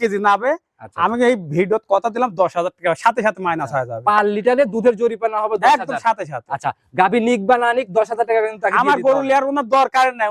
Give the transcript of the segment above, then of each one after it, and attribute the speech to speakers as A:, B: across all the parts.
A: KG নাবে
B: আচ্ছা
A: আমি এই ভিডিওত কথা দিলাম দশ হাজার টাকা সাথে সাথে মাইনাস হয়ে যাবে।
B: পার লিটারে দুধের জরিপানা হবে
A: একদম সাথে সাথে।
B: আচ্ছা গাভী নিক বা না নিক দশ হাজার টাকা কিন্তু
A: আমার গরু লেয়ার ওনার কোনো দরকার নেই।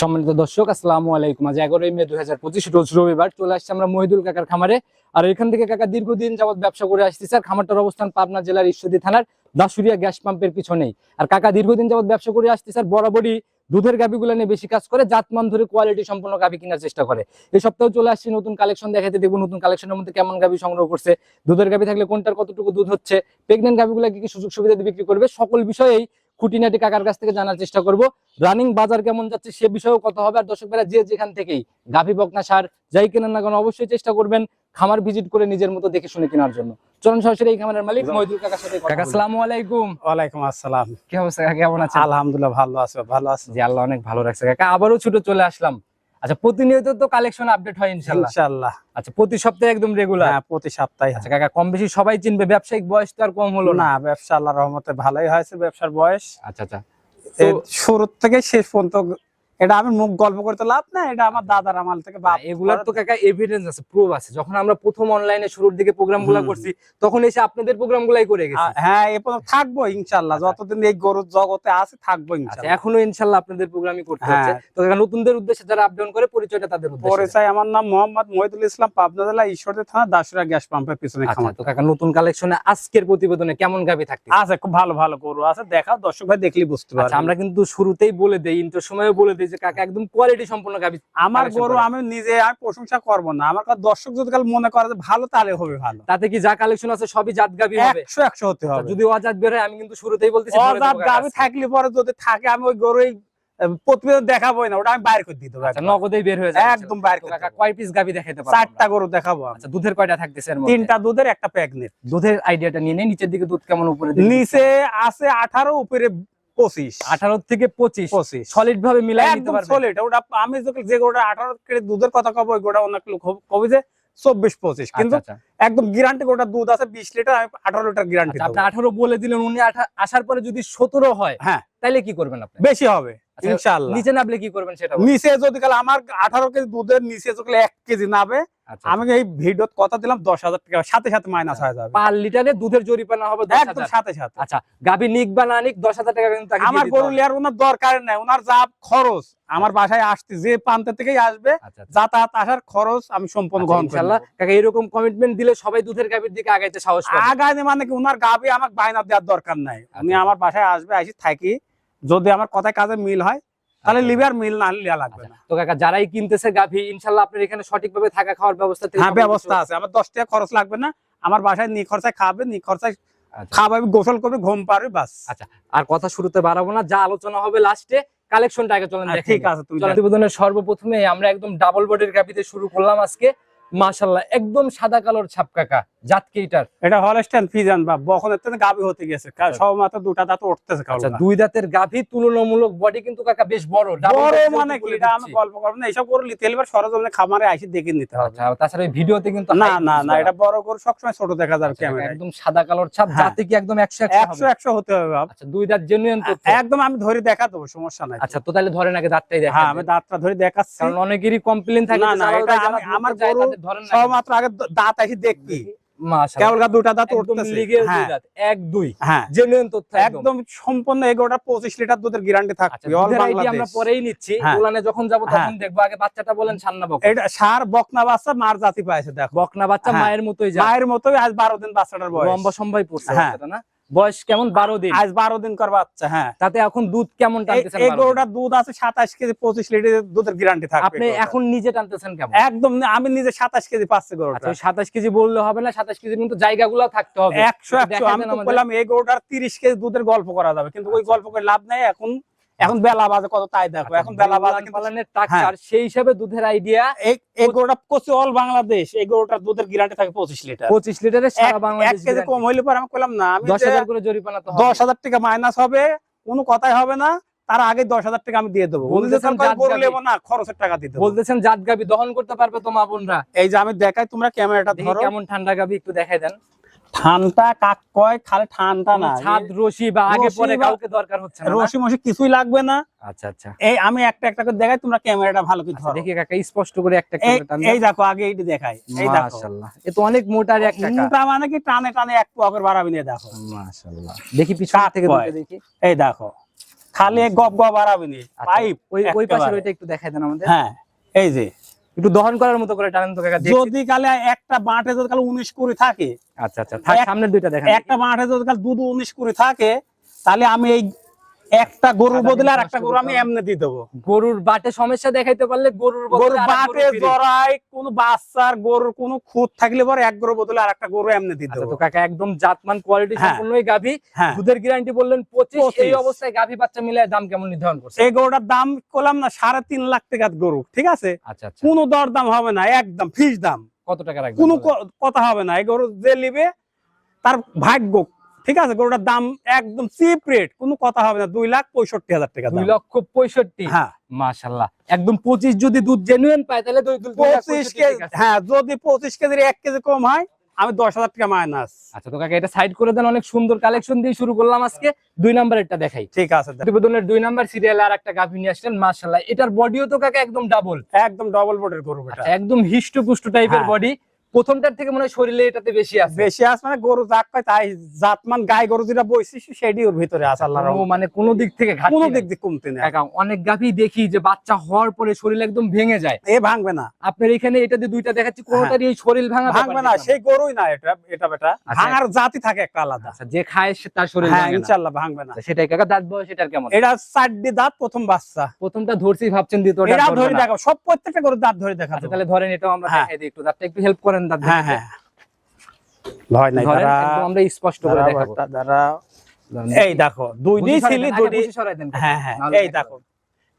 B: সম্মানিত দর্শক, আসসালামু আলাইকুম। আজ এগারোই মে দু হাজার পঁচিশ, রোজ রবিবার চলে আসছে আমরা মহিদুল কাকার খামারে। আর এখান থেকে কাকা দীর্ঘদিন যাবৎ ব্যবসা করে আসছি স্যার খামারটার অবস্থান পাবনা জেলার ঈশ্বরী থানার দাসুরিয়া গ্যাস পাম্পের পিছনেই। আর কাকা দীর্ঘদিন যাবত ব্যবসা করে আসছে স্যার বরাবরই দুধের গাভিগুলো নিয়ে বেশি কাজ করে, জাতমান ধরে কোয়ালিটি সম্পন্ন গাভি কেনার চেষ্টা করে। এই সপ্তাহে চলে আসছি নতুন কালেকশন দেখাতে দেখব নতুন কালেকশনের মধ্যে কেমন গাভি সংগ্রহ করছে, দুধের গাভি থাকলে কোনটার কতটুকু দুধ হচ্ছে প্রেগনেন্ট গাভিগুলো কি কি সুযোগ সুবিধা বিক্রি করবে, সকল বিষয়েই খুঁটিনাটি কাকার কাছ থেকে জানার চেষ্টা করব। রানিং বাজার কেমন যাচ্ছে সে বিষয়েও কথা হবে। আর দর্শক ভাইরা যে যেখান থেকেই গাভী বকনা সার যাই কেনেন না কেন অবশ্যই চেষ্টা করবেন খামার ভিজিট করে নিজের মতো দেখে শুনে কেনার জন্য। চরণ সরাসরি এই খামারের মালিক মহিদুল কাকার সাথে কাকা আসসালামু আলাইকুম।
A: ওয়ালাইকুম আসসালাম।
B: কি অবস্থা কাকা? কেমন আছেন?
A: আলহামদুলিল্লাহ ভালো আছে ভালো আছে।
B: জি আল্লাহ অনেক ভালো রাখছে। কাকা আবারও ছুটে চলে আসলাম। আচ্ছা প্রতিনিয়ত তো কালেকশন আপডেট হয় ইনশাল্লাহ
A: ইনশাআল্লাহ।
B: আচ্ছা প্রতি সপ্তাহে একদম রেগুলার
A: হ্যাঁ প্রতি সপ্তাহে।
B: আচ্ছা কাকা কম বেশি সবাই চিনবে ব্যবসায়িক বয়স তো আর কম হলো না।
A: ব্যবসা আল্লাহ রহমতে ভালোই হয়েছে ব্যবসার বয়স।
B: আচ্ছা আচ্ছা।
A: শুরু থেকে শেষ পর্যন্ত এটা আমি মুখ গল্প করতে লাভ না এটা আমার দাদার আমল থেকে বাপ
B: এগুলার তো কাকা এভিডেন্স আছে প্রুফ আছে। যখন আমরা প্রথম অনলাইনে শুরুর দিকে
A: প্রোগ্রামগুলা
B: করছি তখন এসে আপনাদের প্রোগ্রাম গুলাই করে গেছি।
A: হ্যাঁ এ পর্যন্ত থাকব ইনশাল্লাহ
B: আচ্ছা।
A: যতদিন এই গরুর জগতে আছে থাকব
B: আচ্ছা
A: ইনশাল্লাহ
B: এখনও ইনশাল্লাহ আপনাদের প্রোগ্রামই করতে
A: হ্যাঁ।
B: হচ্ছে তো কাকা নতুনদের উদ্দেশ্যে যারা আপডাউন করে পরিচয়টা তাদের উদ্দেশ্যে
A: পরিচয় আমার নাম মোহাম্মদ মহিদুল ইসলাম পাবনা জেলা ঈশ্বরদী থানা দাসুরা গ্যাস পাম্পের পিছনে
B: আচ্ছা
A: খামার।
B: তো কাকা নতুন কালেকশনে আজকের প্রতিবেদনে কেমন গাবি থাকতে?
A: আছে খুব ভালো ভালো গরু আছে দেখাও দর্শক ভাই দেখলি বুঝতে পারবে।
B: আমরা কিন্তু শুরুতেই বলে দেই ইন্টার সময়ও বলে দেই যে কাকা একদম কোয়ালিটি সম্পন্ন গাবি
A: আমার গরু আমি নিজে আমি প্রশংসা করব না। আমার কাছে দর্শক যদি কাল মনে করে ভালো তাহলে হবে ভালো।
B: তাতে কি যা কালেকশন আছে সবই জাত গাবি হবে?
A: একশো একশো হতে হবে।
B: যদি অজাত বের হয় আমি কিন্তু শুরুতেই বলতেছি
A: অজাত গাভি থাকলে পরে যদি থাকে আমি ওই গরু এই, প্রতিবেদন দেখাবোই না ওটা আমি বাইর করে দিতে
B: আচ্ছা নগদেই বের হয়ে যাবে।
A: একদম বাইর করে
B: কাকা কয় পিস গাবি দেখাইতে পারব
A: চারটা গরু দেখাবো
B: আচ্ছা দুধের কয়টা থাকতেছে এর মধ্যে?
A: তিনটা দুধের একটা
B: দুধের আইডিয়াটা নিয়ে নেই নিচের দিকে দুধ কেমন উপরে
A: নিচে আছে আঠারো উপরে পঁচিশ।
B: আঠারো থেকে পঁচিশ।
A: পঁচিশ।
B: সলিড ভাবে মিলাই নিতে
A: একদম
B: পারবে
A: ওটা আমি যে গোটা আঠারো দুধের কথা কব ওই গোটা অনেক লোক কবি যে চব্বিশ পঁচিশ। কিন্তু
B: আচ্ছা, আচ্ছা।
A: একদম গ্যারান্টি গোটা দুধ আছে বিশ লিটার আমি আঠারো লিটার গ্যারান্টি
B: আচ্ছা, আপনি আঠারো বলে দিলেন উনি আসার পরে যদি সতেরো হয়
A: হ্যাঁ।
B: তাহলে কি করবেন আপনি?
A: বেশি হবে ইনশাআল্লাহ।
B: নিচে নামলে কি করবেন সেটা।
A: নিচে যদি আমার আঠারো কেজি দুধের নিচে যদি এক কেজি নাবে আমি এই ভিডিওত কথা দিলাম দশ হাজার টাকা সাথে সাথে মাইনাস হয়ে যাবে।
B: পার লিটারে দুধের জরিপানা হবে
A: একদম সাথে সাথে।
B: আচ্ছা গাবি নিক বা না নিক দশ হাজার টাকা কিন্তু
A: আমার গরু। লিয়ার ওনার দরকার নাই ওনার যা খরচ আমার বাসায় আসতে যে প্রান্ত থেকেই আসবে
B: আচ্ছা, আচ্ছা।
A: যাতায়াত আসার খরচ আমি সম্পূর্ণ
B: আচ্ছা,
A: গ্রহণ করি।
B: ইনশাআল্লাহ কাকা এরকম কমিটমেন্ট দিলে সবাই দুধের গাবির দিকে আগাইতে সাহস পাবে।
A: মানে কি ওনার গাবি আমাকে বায়না দেওয়ার দরকার নাই। উনি
B: আচ্ছা।
A: আমার বাসায় আসবে আসি থাকি। যদি আমার কথায় কাজে মিল হয় তাহলে
B: আচ্ছা।
A: লিভার মিল না লিয়া লাগবে না।
B: তো কাকা যারাই কিনতেছে গাভি ইনশাআল্লাহ আপনার এখানে সঠিকভাবে থাকা খাওয়ার ব্যবস্থা
A: হ্যাঁ ব্যবস্থা আছে। আমার দশ টাকা খরচ লাগবে না। আমার বাসায় নি খরচায় খাবে নি খরচায়
B: আচ্ছা।
A: খাওয়াবে গোসল করবে ঘুম পারবে বাস।
B: আচ্ছা, আর কথা শুরুতে বাড়াবো না যা আলোচনা হবে লাস্টে কালেকশনটা আগে চলেন
A: ঠিক আছে তুমি
B: সর্বপ্রথমে আমরা একদম ডাবল বডির গাভিতে শুরু করলাম আজকে। মাশাল্লাহ একদম সাদা কালোর ছাপ কাকা জাত কি এটার
A: এটা ফিজান বা থেকে গাবি হতে গেছে।
B: আচ্ছা।
A: সব মাত্র দুটা দাঁত উঠতেছে
B: আচ্ছা দুই দাঁতের গাভি তুলনামূলক বডি কিন্তু কাকা বেশ বড়
A: বড় মানে কি? এটা আমি গল্প করব না এইসব করে নিতে এবার সরজমিনে খামারে আসি দেখে নিতে হবে।
B: আচ্ছা তাছাড়া ভিডিওতে কিন্তু
A: না না না এটা বড় করে সবসময় ছোট দেখা যাবে
B: আচ্ছা, একদম সাদা কালোর ছাপ
A: হ্যাঁ।
B: যাতে কি একদম একশো একশো
A: একশো
B: হবে?
A: একশো হতে হবে
B: আচ্ছা দুই দাঁত জেনুইন তথ্য।
A: একদম আমি ধরে দেখা দেবো সমস্যা নাই।
B: আচ্ছা তো তাহলে ধরেন আগে দাঁতটাই দেখা
A: হ্যাঁ আমি দাঁতটা ধরে দেখাচ্ছি।
B: কারণ অনেকেরই কমপ্লেন থাকে
A: না, না, এটা আমার গরু
B: ধরেন
A: সব মাত্র আগে দাঁত আসি দেখবি। কেবল দুটা দাঁত উঠতেছে।
B: লিগেল দুই
A: হ্যাঁ।
B: দাঁত, এক দুই।
A: হ্যাঁ।
B: জেনুইন তথ্য একদম।
A: একদম সম্পূর্ণ এগারোটা পঁচিশ লিটার দুধের গ্যারান্টি
B: আচ্ছা
A: থাকবে
B: আমরা পরেই নিচ্ছি।
A: হ্যাঁ।
B: ওলানে যখন যাব। তখন দেখব। আগে বাচ্চাটা বলেন ছান্না বক
A: এটা সার বকনা বাচ্চা মার জাতি পাইছে দেখো।
B: বকনা বাচ্চা। মায়ের মতোই
A: মায়ের মতোই আজ বারো দিন বাচ্চাটার বয়স।
B: লম্বা সম্ভব পড়ছে। না? বয়স কেমন? বারো দিন।
A: আজ বারো দিন কর বাচ্চা হ্যাঁ।
B: তাতে এখন দুধ কেমন টানতেছেন
A: এই গরুটার দুধ আছে সাতাশ কেজি পঁচিশ লিটার দুধের গ্যারান্টি থাকে
B: আপনি এখন নিজে টানতেছেন কেমন?
A: একদম আমি নিজে সাতাশ কেজি পাচ্ছি গরুটা।
B: আচ্ছা সাতাশ কেজি বললে হবে না সাতাশ কেজির কিন্তু জায়গাগুলো থাকতে হবে।
A: একশো একশো। আমি। বললাম এই গরুটার তিরিশ কেজি দুধের গল্প করা যাবে কিন্তু ওই
B: আচ্ছা।
A: গল্প করে লাভ নাই এখন এখন বেলা বাজে কত তাই দেখো এখন বেলা বাজে
B: টাকার সেই হিসাবে দুধের আইডিয়া
A: এই গরুটা করছে অল বাংলাদেশ এই গরুটার দুধের গ্যারান্টি থাকে পঁচিশ লিটার।
B: পঁচিশ লিটারের সারা বাংলাদেশ
A: কেজি কম হইলে পরে আমি কইলাম না আমি
B: দশ হাজার করে জরিমানা তো
A: দশ হাজার টাকা মাইনাস হবে কোনো কথাই হবে না তার আগে দশ হাজার টাকা আমি দিয়ে দেবো।
B: বলতেছেন
A: গরু। নেব না খরচের টাকা দিতে।
B: বলতেছেন জাত গাবি দহন করতে পারবে তো মা বোনরা।
A: এই যে আমি দেখাই তোমরা ক্যামেরাটা ধরো।
B: কেমন ঠান্ডা গাবি একটু দেখাই দেন।
A: ঠান্ডা কাক কয় খালি ঠান্ডা না
B: ছাদ রশি বা আগে পরে কাউকে দরকার হচ্ছে না না?
A: রসি মসি কিছুই লাগবে না।
B: আচ্ছা আচ্ছা।
A: এই আমি একটা একটা করে দেখাই তোমরা ক্যামেরাটা ভালো করে
B: আচ্ছা,
A: ধরো।
B: দেখি কাকা স্পষ্ট করে একটা একটা
A: এই দেখো আগে এইটি দেখাই এই দেখো।
B: মাশাআল্লাহ এ তো অনেক মোটার এক টাকা
A: মোটা মানে কি টানে টানে এক পকের বাড়াবি নিয়ে দেখো।
B: মাশাআল্লাহ দেখি পিছন থেকে দেখি।
A: এই দেখো খালি এক গপ গপ বাড়াবি নি
B: আচ্ছা,
A: পাইপ
B: ওই ওই
A: একেবারে।
B: ওইটা একটু দেখাই দেন আমাদের।
A: হ্যাঁ এই যে
B: একটু দহন করার মতো করে টানেন তো কাকা
A: যদি কালে একটা বাঁটে যদি কালে উনিশ করে থাকে
B: আচ্ছা আচ্ছা
A: সামনে
B: সামনের দুইটা দেখেন।
A: একটা বাঁটে যদি কাল দুধ উনিশ করে থাকে তাহলে আমি এই একটা গরুর বদলে আর একটা গরু আমি এমনি দিয়ে দেবো।
B: গরুর বাটে সমস্যা দেখাইতে পারলে গরুর
A: গরুর বাটে। জড়াই কোন বাচ্চার গরুর কোন খুঁত থাকলে পরে এক গরু বদলে আর একটা গরু এমনি দিয়ে
B: আচ্ছা
A: দেবো।
B: কাকা একদম জাতমান কোয়ালিটি
A: হ্যাঁ।
B: সম্পূর্ণ এই গাভী।
A: হ্যাঁ।
B: দুধের গ্যারান্টি বললেন পঁচিশ এই অবস্থায় গাভী বাচ্চা মিলায় দাম কেমন নির্ধারণ করছে
A: এই গরুটার দাম করলাম না সাড়ে তিন লাখ টাকার গরু ঠিক আছে?
B: আচ্ছা আচ্ছা।
A: কোনো দর দাম হবে না একদম ফিস দাম।
B: কত টাকা রাখবেন
A: কোনো কথা হবে না এই গরু যে নিবে তার ভাগ্য ঠিক আছে? গরুটার দাম একদম চিপ রেট কোনো কথা হবে না। দুই লাখ পঁয়ষট্টি হাজার টাকা
B: দুই। লক্ষ পঁয়ষট্টি?
A: হ্যাঁ।
B: মাশাল্লাহ একদম পঁচিশ যদি দুধ জেনুইন পায় তাহলে
A: পঁচিশ কেজি হ্যাঁ যদি পঁচিশ কেজির এক কেজি কম হয় আমি দশ হাজার টাকা মাইনাস
B: আচ্ছা তো কাকা এটা সাইড করে দেন অনেক সুন্দর কালেকশন দিয়ে শুরু করলাম আজকে। দুই নাম্বারেরটা দেখাই।
A: ঠিক আছে
B: প্রতিবেদনের দুই নাম্বার সিরিয়াল আর একটা গাভী নিয়ে আসলেন মাশাল্লাহ এটার বডিও তো কাকা একদম ডাবল
A: একদম ডবল বোর্ডের গরু এটা।
B: একদম হিষ্টপুষ্ট টাইপের
A: হ্যাঁ।
B: বডি প্রথমটার থেকে মনে হয় শরীরে এটাতে বেশি আছে।
A: বেশি আস মানে গরু জাত পায় তাই জাতমান গাই গরু যেটা বৈশিষ্ট্য সেটি ওর ভিতরে আছে আল্লাহ
B: কোনো মানে কোনো দিক থেকে
A: কোনো দিক দিয়ে কমতে
B: কাকা অনেক গাভী দেখি যে বাচ্চা হওয়ার পরে শরীর একদম ভেঙে যায়।
A: এ ভাঙবে না।
B: আপনার এখানে এটা দিয়ে দুইটা দেখাচ্ছি কোনোটারই এই শরীর ভাঙা
A: হ্যাঁ। ভাঙবে না সেই গরুই না এটা এটা বেটা।
B: আচ্ছা।
A: ভাঙার জাতি থাকে একটা আলাদা।
B: আচ্ছা যে খায় সে তার শরীর
A: হ্যাঁ
B: ভাঙে না।
A: ইনশাল্লাহ ভাঙবে না।
B: আচ্ছা, সেটাই কাকা দাঁত বয়স এটার কেমন?
A: এটা চারটি দাঁত প্রথম বাচ্চা।
B: প্রথমটা ধরছি ভাবছেন দ্বিতীয়টা
A: এটা ধরে
B: না।
A: দেখো সব প্রত্যেকটা গরুর দাঁত ধরে দেখা
B: আচ্ছা তাহলে ধরেন এটাও আমরা
A: হ্যাঁ।
B: দেখাই দিই একটু দাঁতটা একটু হেল্প করেন দাঁত
A: হ্যাঁ হ্যাঁ। ভয় নাই
B: আমরা স্পষ্ট করে দেখাবো।
A: এই দেখো দুই
B: দুই
A: সিলি
B: সরাই দেন, সরাই।
A: হ্যাঁ হ্যাঁ এই
B: দেখো।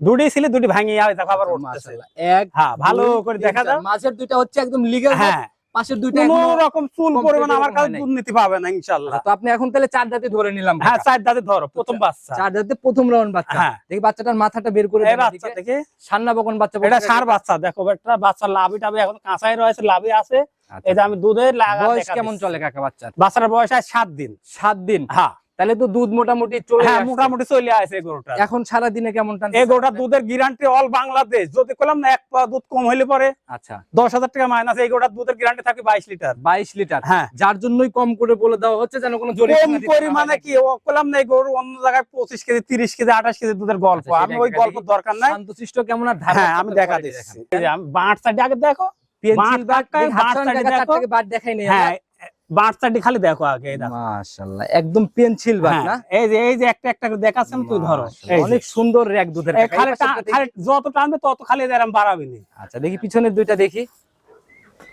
A: দুটি ছিলি দুটি ভাঙিয়ে দেখো আবার উঠতেছে।
B: এক
A: হ্যাঁ ভালো করে দেখা। দাও
B: মাছের দুইটা হচ্ছে একদম লিগাল
A: হ্যাঁ।
B: পাশের দুইটা
A: কোন রকম চুল আমার কাছে দুর্নীতি পাবে না ইনশাল্লাহ
B: তো আপনি এখন তাহলে চার দাঁতে ধরে নিলাম
A: হ্যাঁ চার দাঁতে ধরো প্রথম বাচ্চা।
B: চার দাঁতে প্রথম রাউন্ড বাচ্চা।
A: হ্যাঁ।
B: দেখি বাচ্চাটার মাথাটা বের করে
A: এই বাচ্চা। থেকে
B: সান্না বকন বাচ্চা
A: এটা সার বাচ্চা দেখো একটা বাচ্চার লাভি টাবি এখন কাঁচাই রয়েছে লাভি আছে। এটা আমি দুধের লাগা
B: বয়স কেমন চলে কাকা বাচ্চার?
A: বাচ্চার বয়স হয় সাত দিন।
B: সাত দিন।
A: হ্যাঁ।
B: তাহলে তো দুধ মোটামুটি চলে
A: হ্যাঁ মোটামুটি চলে আসে গরুটা।
B: এখন সারা দিনে কেমন
A: এই গরুটা দুধের গ্যারান্টি অল বাংলাদেশ যদি করলাম না এক পা দুধ কম হইলে পরে
B: আচ্ছা।
A: দশ হাজার টাকা মাইনাস এই দুধের গ্যারান্টি থাকে বাইশ লিটার।
B: বাইশ লিটার।
A: হ্যাঁ।
B: যার জন্যই কম করে বলে দেওয়া হচ্ছে যেন কোনো
A: কম
B: দিতে না
A: পরিমাণে কি? ও করলাম না এই গরু অন্য জায়গায় পঁচিশ কেজি তিরিশ কেজি আঠাশ কেজি দুধের গল্প।
B: আচ্ছা,
A: আমি ওই গল্প দরকার নাই।
B: শান্তশিষ্ট কেমন আর
A: হ্যাঁ আমি দেখা দিচ্ছি। বাঁট সাইডে আগে দেখো।
B: পেন্সিল
A: বাঁট।
B: দেখাই নেই
A: হ্যাঁ সাইডে খালি দেখো আগে
B: মাশাআল্লাহ একদম পেন্সিল বাট
A: হ্যাঁ,
B: না?
A: এই যে এই যে একটা একটা করে দেখাচ্ছেন তুই ধরো।
B: অনেক সুন্দর র্যাক দুধের
A: খালি যত টানবে তত খালি এরম বাড়াবি নি।
B: আচ্ছা দেখি পিছনের দুইটা দেখি।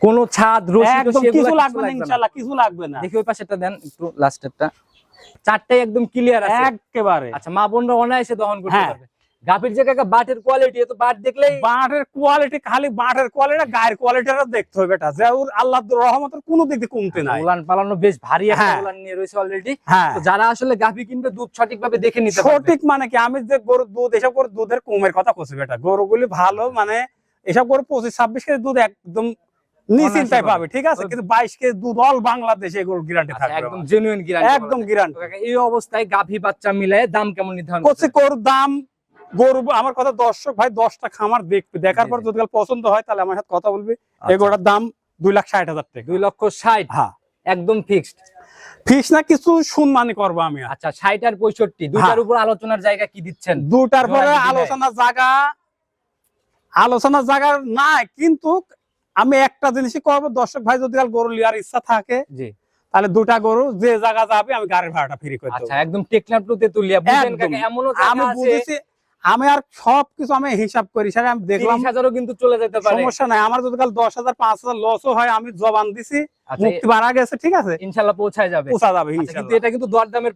B: কোন ছাদ রশি
A: একদম কিছু লাগবে না। ইনশাআল্লাহ কিছু লাগবে না।
B: দেখি ওই পাশেরটা দেন একটু লাস্টেরটা চারটাই একদম ক্লিয়ার আছে।
A: একেবারে।
B: আচ্ছা মা বোনরা অনায়াসে দহন করতে
A: হ্যাঁ।
B: পারবে। গাভীর যে কাকা বাটের কোয়ালিটি তো বাট দেখলেই
A: বাঁটের কোয়ালিটি খালি বাঁটের কোয়ালিটি গায়ের কোয়ালিটিটা দেখতে হবে এটা আল্লাহ রহমতের কোনো দিক দিয়ে কমতে নাই।
B: উলান পালানো বেশ ভারী একটা
A: হ্যাঁ।
B: উলান নিয়ে রয়েছে অলরেডি
A: হ্যাঁ।
B: যারা আসলে গাভী কিনবে দুধ সঠিকভাবে দেখে নিতে পারবে।
A: সঠিক মানে কি? আমি যে গরুর দুধ এসব করে দুধের কমের কথা কছি বেটা। গরুগুলি ভালো মানে এসব করে পঁচিশ ছাব্বিশ কেজি দুধ একদম নিশ্চিন্তায় পাবে ঠিক আছে? কিন্তু বাইশ কেজি দুধ অল বাংলাদেশে এগুলো গ্যারান্টি
B: আচ্ছা,
A: থাকবে
B: একদম জেনুইন গ্যারান্টি
A: একদম গ্যারান্টি
B: এই অবস্থায় গাভী বাচ্চা মিলে দাম কেমন নির্ধারণ
A: করছে? গরুর দাম গরু আমার কথা দর্শক ভাই দশটা খামার দেখবে। দেখার পর যদি পছন্দ হয় তাহলে আমার সাথে কথা বলবি। এই
B: আচ্ছা,
A: গরুটার দাম দুই লাখ ষাট হাজার টাকা।
B: দুই লক্ষ ষাট?
A: হ্যাঁ।
B: একদম ফিক্সড
A: ফিস না কিছু শুনমানি করব আমি।
B: আচ্ছা ষাট আর পঁয়ষট্টি দুইটার
A: হ্যাঁ।
B: উপর আলোচনার জায়গা কি দিচ্ছেন?
A: দুটার পরে আলোচনার জায়গা আলোচনার জায়গা নাই কিন্তু আমি একটা জিনিসই করব। দর্শক ভাই যদি গরু লিয়ার ইচ্ছা থাকে
B: জি।
A: তাহলে দুটা গরু যে জায়গা যাবে আমি গাড়ির ভাড়াটা ফ্রি করে
B: আচ্ছা একদম টেকনাফ টু তেতুলিয়া। বুঝেন
A: একদম।
B: এমনও
A: আমি বুঝেছি আমি আর সবকিছু আমি হিসাব করি স্যার আমি দেখলাম।
B: হাজারও কিন্তু চলে যেতে পারে।
A: সমস্যা নাই আমার যদি কাল দশ হাজার পাঁচ হাজার লসও হয় আমি জবান দিছি
B: আচ্ছা
A: মুক্তি বাড়া গেছে ঠিক আছে?
B: ইনশাল্লাহ পৌঁছায় যাবে। আচ্ছা, কিন্তু এটা দরদামের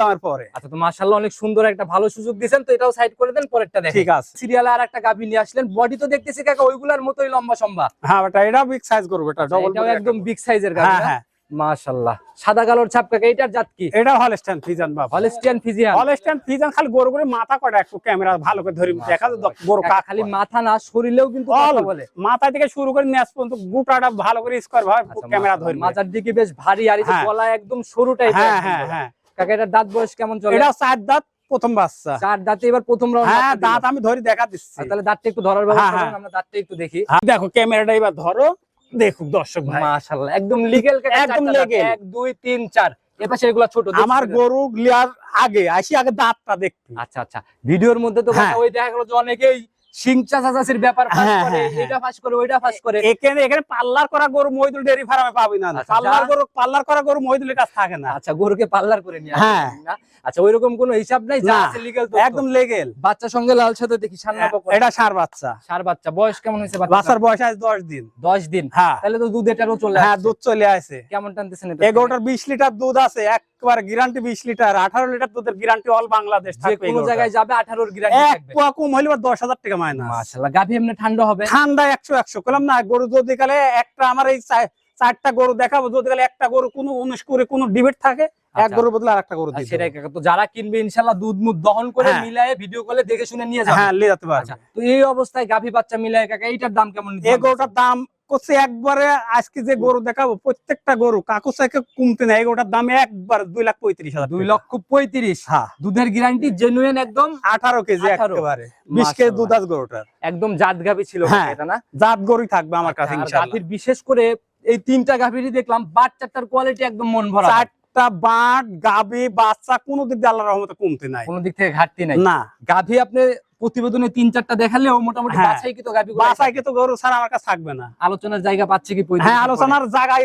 A: দামের পরে।
B: আচ্ছা তো মাশাআল্লাহ অনেক সুন্দর একটা ভালো সুযোগ দিয়েছেন তো এটাও সাইড করে দেন পরেরটা দেখেন।
A: ঠিক আছে।
B: সিরিয়ালে আর একটা নিয়ে আসলেন বডি তো দেখতেছি কাকা ওইগুলার মতোই লম্বা সম্বা
A: হ্যাঁ এটা বিগ সাইজ করব এটা ডবল
B: এটাও একদম বিগ সাইজের
A: হ্যাঁ।
B: মাশাআল্লাহ। সাদা কালোর ছাপ কাকা এটার জাত কি?
A: এটা হলস্টাইন ফিজান বাবা
B: হলিস্টিয়ান ফিজিয়ান।
A: হলস্টাইন ফিজান খালি গরু করে মাথা কটা একটু ক্যামেরা ভালো করে ধরি। দেখা যায় গরু
B: খালি মাথা না শরীরেও কিন্তু কথা বলে।
A: মাথা থেকে শুরু করে নেস পর্যন্ত গোটাটা ভালো করে স্কোয়ার ভাবে ক্যামেরা ধরবে।
B: মাজার দিকে বেশ ভারী আর এই
A: হ্যাঁ।
B: গলা একদম সরু টাইপের
A: হ্যাঁ হ্যাঁ হ্যাঁ।
B: কাকা এটার দাঁত বয়স কেমন চলে?
A: এটা চার দাঁত প্রথম বাচ্চা।
B: চার দাঁতে এবার প্রথম রাউন্ড
A: হ্যাঁ দাঁত আমি ধরে দেখা দিচ্ছি
B: তাহলে দাঁতটা একটু ধরার ব্যবস্থা
A: হ্যাঁ,
B: করেন আমরা দাঁতটা একটু দেখি।
A: হ্যাঁ, দেখো ক্যামেরাটা এবার ধরো। দেখুক দর্শক
B: মাশাআল্লাহ একদম লিগেল
A: একদম লিগ্যাল
B: এক দুই তিন চার। এপাশে এগুলা ছোট
A: আমার। গরু লিয়ার আগে আসি আগে দাঁতটা দেখতে।
B: আচ্ছা আচ্ছা। ভিডিওর মধ্যে তো কথা ওই দেখা গেল যে অনেকেই সিংচা চাচাচির ব্যাপার ফাঁস
A: হ্যাঁ,
B: করে
A: হ্যাঁ, হ্যাঁ।
B: এটা ফাঁস করে ওইটা ফাঁস করে।
A: এখানে এখানে পাল্লার করা গরু মহিদুল ডেরি ফার্মে পাবি না
B: আচ্ছা,
A: পাল্লার গরু পাল্লার করা গরু মহিদুলের কাছে থাকে না।
B: আচ্ছা গরুকে পাল্লার করে নিয়ে
A: হ্যাঁ।
B: আচ্ছা ওইরকম কোনো হিসাব নাই যা আছে লিগ্যাল
A: একদম
B: বাচ্চা সঙ্গে লাল সাথে দেখি সান্না
A: এটা সার বাচ্চা।
B: সার বাচ্চা বয়স কেমন হয়েছে বাচ্চা
A: বাচ্চার বয়স আজ দশ দিন।
B: দশ দিন।
A: হ্যাঁ।
B: তাহলে তো দুধ এটারও চলে
A: হ্যাঁ দুধ চলে আসে।
B: কেমন টানতেছেন এটা?
A: এগারোটার বিশ লিটার দুধ আছে একবার গ্যারান্টি বিশ লিটার আঠারো লিটার দুধের গ্যারান্টি অল বাংলাদেশ থাকবে
B: কোনো জায়গায় যাবে গ্যারান্টি
A: এক পোয়া কম হইলে টাকা মাইনাস
B: মাশাআল্লাহ গাভী এমনি ঠান্ডা হবে?
A: ঠান্ডা একশো একশো। করলাম না গরু যদি কালে একটা আমার এই চারটা গরু দেখাবো যদি কালে একটা গরু কোনো উনিশ করে কোনো ডিবেট থাকে এক
B: আচ্ছা।
A: গরুর বদলে আর গরু
B: আর সেটাই তো যারা কিনবে ইনশাআল্লাহ দুধ মুধ দহন করে
A: হ্যাঁ।
B: মিলায়ে ভিডিও কলে দেখে শুনে নিয়ে যাবে।
A: হ্যাঁ যেতে
B: আচ্ছা
A: পারবে
B: তো এই অবস্থায় গাভী বাচ্চা মিলায়ে কাকা এইটার দাম কেমন
A: এই গরুটার দাম করছে একবারে আজকে যে গরু দেখাবো প্রত্যেকটা গরু কাকু সাইকে কমতে নেই। গরুটার দাম একবার দুই লাখ পঁয়ত্রিশ হাজার
B: দুই লক্ষ পঁয়ত্রিশ।
A: হ্যাঁ।
B: দুধের গ্যারান্টি জেনুইন একদম?
A: আঠারো কেজি
B: 18
A: একেবারে। বিশ কেজি দুধ আছে গরুটার।
B: একদম জাত গাভী ছিল
A: হ্যাঁ।
B: এটা না?
A: জাত গরুই থাকবে আমার কাছে ইনশাআল্লাহ।
B: গাভীর বিশেষ করে এই তিনটা গাভীরই দেখলাম বাচ্চাটার কোয়ালিটি একদম মন ভরা।
A: চারটা বাট গাবি বাচ্চা কোনো দিক দিয়ে আল্লাহ রহমতে কমতে নাই।
B: কোনো দিক থেকে ঘাটতি নাই।
A: না।
B: গাভী আপনি প্রতিবেদনে তিন চারটা দেখালেও মোটামুটি
A: হ্যাঁ।
B: বাছাই কি গাভী
A: বাসায় কিন্তু গরু ছাড়া আমার কাছে থাকবে না।
B: আলোচনার জায়গা পাচ্ছে কি
A: হ্যাঁ? আলোচনার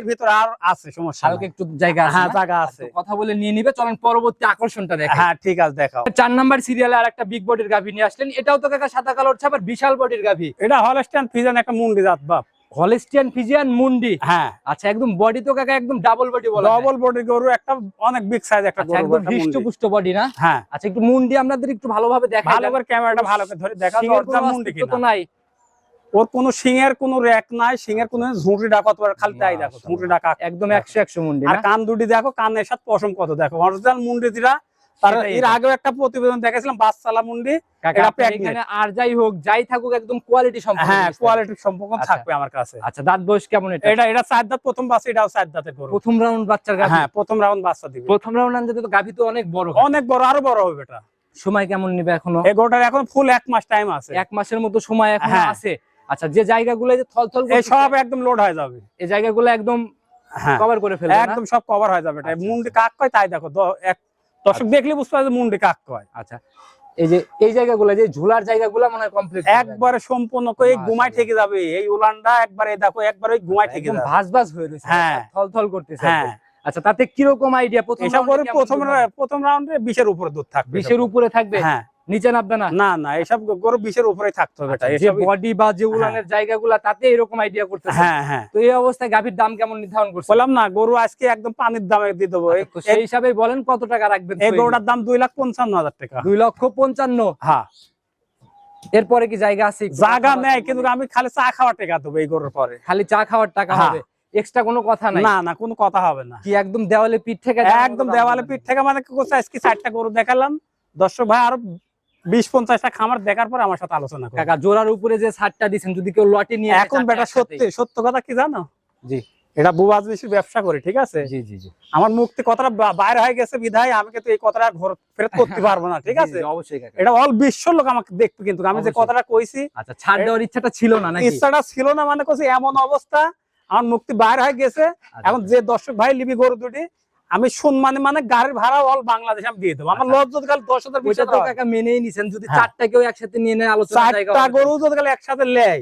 A: ভিতরে আর আছে সমস্যা
B: হালকা একটু জায়গা আছে
A: হ্যাঁ জায়গা আছে।
B: কথা বলে নিয়ে নিবে চলেন পরবর্তী আকর্ষণটা
A: হ্যাঁ ঠিক আছে দেখাও।
B: চার নাম্বার সিরিয়ালে আর একটা বিগ বডির গাভী নিয়ে আসলেন। এটাও তো কাকা সাদা কালোর ছাপার বিশাল বডির গাভী।
A: এটা হলস্টাইন ফিজান একটা মুন্ডি জাত বাপ।
B: হলিস্টিয়ান ফিজিয়ান মুন্ডি।
A: হ্যাঁ।
B: আচ্ছা একদম বডি তো কাকা একদম ডাবল বডি বলা
A: ডবল বডি গরু একটা অনেক বিগ সাইজ একটা
B: আচ্ছা
A: গরু
B: একদম। পুষ্ট বডি না?
A: হ্যাঁ।
B: আচ্ছা একটু মুন্ডি আপনাদের একটু ভালোভাবে দেখা
A: ভালো করে ক্যামেরাটা ভালো করে ধরে দেখা দরজা মুন্ডি কিনা।
B: তো নাই।
A: ওর কোনো সিংহের কোনো র্যাক নাই সিংহের কোনো ঝুঁটি ডাকা তোমার খালি তাই দেখো ঝুঁটি ডাকা
B: একদম একশো একশো মুন্ডি
A: আর কান দুটি দেখো কানের সাথে পশম কত দেখো। অরিজিনাল মুন্ডি যেটা তার এর আগেও একটা প্রতিবেদন দেখেছিলাম বাচ্চালা মুন্ডি।
B: আর যাই হোক যাই থাকুক একদম কোয়ালিটি সম্পূর্ণ
A: হ্যাঁ কোয়ালিটি সম্পর্ক
B: আচ্ছা।
A: থাকবে আমার কাছে।
B: আচ্ছা দাঁত বয়স কেমন এটা?
A: এটা এটা চার দাঁত প্রথম বাচ্চা এটাও চার দাঁতের গরু।
B: প্রথম রাউন্ড বাচ্চার গাভী?
A: হ্যাঁ প্রথম রাউন্ড বাচ্চা দিবে।
B: প্রথম রাউন্ড আনতে তো গাভী তো অনেক বড়
A: অনেক বড় আরও বড় হবে এটা।
B: সময় কেমন নিবে এখনও?
A: এই গরুটার এখন ফুল এক মাস টাইম আছে।
B: এক মাসের মতো সময় এখন
A: হ্যাঁ।
B: আছে। আচ্ছা যে জায়গাগুলো যে
A: এই
B: করতেছে,
A: সব একদম লোড হয়ে যাবে।
B: এই জায়গাগুলো একদম
A: হ্যাঁ।
B: কভার করে ফেলবে
A: একদম সব কভার হয়ে যাবে এটা।
B: আচ্ছা,
A: মুন্ডি কাক কয় তাই দেখো এক দর্শক দেখলে বুঝতে পারবে মুন্ডে কাক কয়।
B: আচ্ছা এই যে এই জায়গাগুলো যে ঝুলার জায়গাগুলো মনে হয় কমপ্লিট
A: একবারে সম্পূর্ণ করে
B: গুমায়
A: থেকে যাবে। এই উলানটা একবারে দেখো একবারে ওই গুমায় থেকে যাবে।
B: ভাস ভাস হয়ে রয়েছে।
A: হ্যাঁ।
B: থলথল করতেছে
A: হ্যাঁ।
B: আচ্ছা তাতে কীরকম আইডিয়া প্রথম
A: প্রথম? প্রথম রাউন্ডে বিশের উপরে দুধ থাকবে
B: বিশের উপরে থাকবে?
A: হ্যাঁ।
B: নিচে নামবে না?
A: না না এসব গরু বিষের উপরে থাকতে হবে
B: আচ্ছা, যে বডি বা যে উলানের জায়গাগুলো তাতে এরকম আইডিয়া করতেছে।
A: হ্যাঁ হ্যাঁ।
B: তো এই অবস্থায় গাভীর দাম কেমন নির্ধারণ করছে?
A: বললাম না গরু আজকে একদম পানির দামে দিয়ে দেবো।
B: আচ্ছা, সেই হিসাবে বলেন কত টাকা রাখবেন
A: এই গরুটার দাম দুই লাখ পঞ্চান্ন হাজার টাকা।
B: দুই লক্ষ পঞ্চান্ন?
A: হ্যাঁ।
B: এরপরে কি জায়গা আছে
A: জায়গা নেই কিন্তু আমি খালি চা খাওয়ার টাকা দেবো এই গরুর পরে।
B: খালি চা খাওয়ার টাকা
A: হ্যাঁ।
B: হবে? এক্সট্রা কোনো কথা নাই?
A: না না কোনো কথা হবে না।
B: কি একদম দেওয়ালে পিঠ থেকে
A: একদম দেওয়ালে পিঠ থেকে মানে আজকে চারটা গরু দেখালাম। দর্শক ভাই আরও বিশ পঞ্চাশটা খামার দেখার পরে আমার সাথে আলোচনা
B: কাকা জোড়ার উপরে যে ছাড়টা দিছেন যদি কেউ লটে নিয়ে
A: এখন বেটা সত্যি সত্য কথা কি জানো?
B: জি।
A: এটা বুবাজ বেশি ব্যবসা করি ঠিক আছে?
B: জি জি জি।
A: আমার মুক্তি কথাটা বাইরে হয়ে গেছে বিধায় আমি কিন্তু এই কথাটা ঘর ফেরত করতে পারব না ঠিক আছে?
B: অবশ্যই
A: এটা অল বিশ্ব লোক আমাকে দেখবে কিন্তু আমি যে কথাটা কইছি
B: আচ্ছা ছাড় দেওয়ার ইচ্ছাটা ছিল না নাকি?
A: ইচ্ছাটা ছিল না মানে কইছি এমন অবস্থা আমার মুক্তি বাইরে হয়ে গেছে।
B: আচ্ছা,
A: এখন যে দর্শক ভাই লিবি গরু দুটি আমি সম্মানে মানে গাড়ির ভাড়া অল বাংলাদেশে আমি দিয়ে দেবো। আমার
B: আচ্ছা।
A: যদি কাল দশ হাজার বিশ হাজার হয়,
B: মেনেই নিছেন। যদি
A: হ্যাঁ।
B: চারটা কেউ একসাথে নিয়ে নেয় আলোচনা
A: চারটা গরু যদি কাল একসাথে লেয়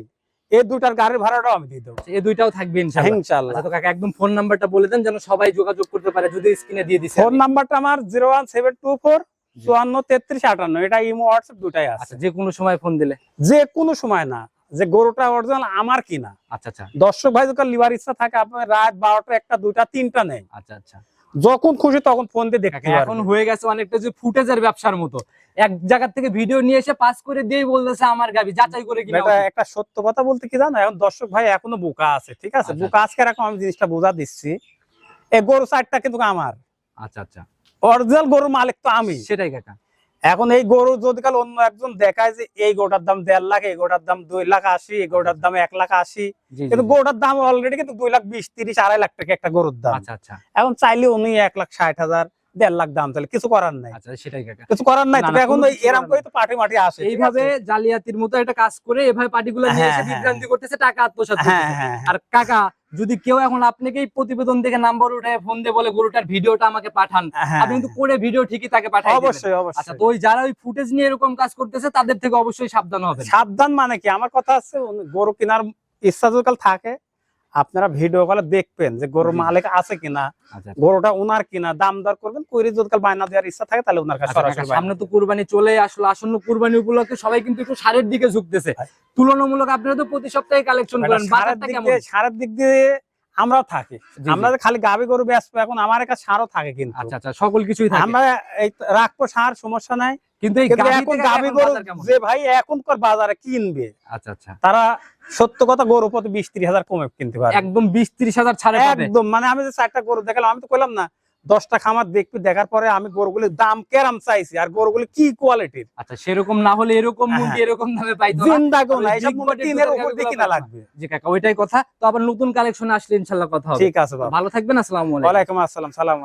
A: এই দুটার গাড়ির ভাড়াটাও আমি দিয়ে দেবো।
B: এই দুইটাও থাকবে ইনশাআল্লাহ। আচ্ছা তো কাকা একদম ফোন নাম্বারটা বলে দেন যেন সবাই যোগাযোগ করতে পারে যদি স্ক্রিনে দিয়ে দিছে
A: ফোন নাম্বারটা আমার zero one seven two four চুয়ান্ন তেত্রিশ আটান্ন। এটা ইমো হোয়াটসঅ্যাপ দুটাই আছে।
B: আচ্ছা যে কোনো সময় ফোন দিলে।
A: যে কোনো সময় না যে গরুটা অরিজিনাল আমার কিনা।
B: আচ্ছা আচ্ছা।
A: দর্শক ভাই যখন লিভার ইচ্ছা থাকে আপনার রাত বারোটা একটা দুইটা তিনটা নেই।
B: আচ্ছা আচ্ছা।
A: যখন খুশি তখন ফোন দিয়ে দেখতে
B: এখন হয়ে গেছে অনেকটা যে ফুটেজের ব্যবসার মতো। এক জায়গা থেকে ভিডিও নিয়ে এসে পাস করে দিয়ে বলতেছে আমার গাবি যাচাই করে কিনা
A: একটা সত্য কথা বলতে কি জানো? এখন দর্শক ভাই এখনও বোকা আছে ঠিক আছে?
B: আচ্ছা।
A: বোকা আজকে এরকম আমি জিনিসটা বোঝা দিচ্ছি। এই গরু চারটা কিন্তু আমার।
B: আচ্ছা আচ্ছা।
A: অরিজিনাল গরুর মালিক তো আমি।
B: সেটাই কাকা।
A: এখন এই গরু যদি কাল অন্য একজন দেখায় যে এই গোটার দাম দেড় লাখ এই গোটার দাম দুই লাখ আশি এই গোটার দাম এক লাখ আশি কিন্তু গোটার দাম অলরেডি কিন্তু দুই লাখ বিশ তিরিশ আড়াই লাখ টাকা একটা গরুর দাম।
B: আচ্ছা আচ্ছা।
A: এখন চাইলে উনি এক লাখ ষাট হাজার দেড় লাখ দাম তাহলে কিছু করার নাই।
B: আচ্ছা সেটাই
A: কিছু করার নাই তবে এখন এরকম করে তো পাটি মাটি আসে
B: এইভাবে জালিয়াতির মতো একটা কাজ করে এভাবে পার্টিগুলো নিয়ে এসে
A: হ্যাঁ, হ্যাঁ,
B: বিভ্রান্তি করতেছে টাকা আত্মসাৎ
A: হ্যাঁ
B: করতেছে।
A: হ্যাঁ
B: আর কাকা যদি কেউ এখন আপনাকেই প্রতিবেদন দেখে নাম্বার উঠায় ফোন দিয়ে বলে গরুটার ভিডিওটা আমাকে পাঠান। আপনি কিন্তু করে ভিডিও ঠিকই তাকে পাঠাই দিবেন।
A: অবশ্যই
B: আচ্ছা
A: অবশ্যই
B: তো ওই যারা ওই ফুটেজ নিয়ে এরকম কাজ করতেছে তাদের থেকে অবশ্যই সাবধান হবে
A: সাবধান মানে কি? আমার কথা আছে গরু কেনার ইচ্ছা যদি থাকে আপনারা ভিডিও কলে দেখবেন যে গরুর মালিক আছে কিনা
B: আচ্ছা।
A: গরুটা উনার কিনা দাম দর করবেন কইরে যদি কাল বায়না দেওয়ার ইচ্ছা থাকে তাহলে উনার কাছে
B: আচ্ছা,
A: সরাসরি
B: সামনে তো কুরবানি চলে আসলো আসন্ন কুরবানি উপলক্ষে সবাই কিন্তু একটু সারের দিকে ঝুঁকতেছে।
A: হ্যাঁ।
B: তুলনামূলক আপনারা তো প্রতি সপ্তাহে কালেকশন
A: এটা
B: করেন
A: সারের
B: বাজারটা
A: দিক
B: কেমন?
A: দিয়ে সারের দিক দিয়ে আমরাও থাকি। আমরা খালি গাবি গরু ব্যস্ত এখন আমার কাছে সারও থাকে কিন্তু।
B: আচ্ছা আচ্ছা সকল কিছুই থাকে।
A: আমরা এই রাখব সার সমস্যা নাই।
B: কিন্তু
A: এখন গাবি গরু যে ভাই এখনকার বাজারে কিনবে
B: আচ্ছা আচ্ছা।
A: তারা সত্য কথা গরু প্রতি বিশ ত্রিশ হাজার কমে কিনতে পারে
B: একদম বিশ ত্রিশ হাজার ছাড়ে
A: একদম মানে আমি যে চারটা গরু দেখালাম আমি তো কইলাম না দশটা খামার দেখবি দেখার পরে আমি গরুগুলির দাম কেরাম চাইছি আর গরুগুলি কি কোয়ালিটির
B: আচ্ছা সেরকম না হলে এরকম
A: হ্যাঁ।
B: মুরগি এরকম দামে পাইতো না।
A: এইসব উপর দিয়ে কিনা লাগবে।
B: জি কাকা ওইটাই কথা। তো আবার নতুন কালেকশন আসলে ইনশাল্লাহ কথা হবে।
A: ঠিক আছে
B: ভালো থাকবেন আসসালামু আলাইকুম।
A: আসসালাম সালাম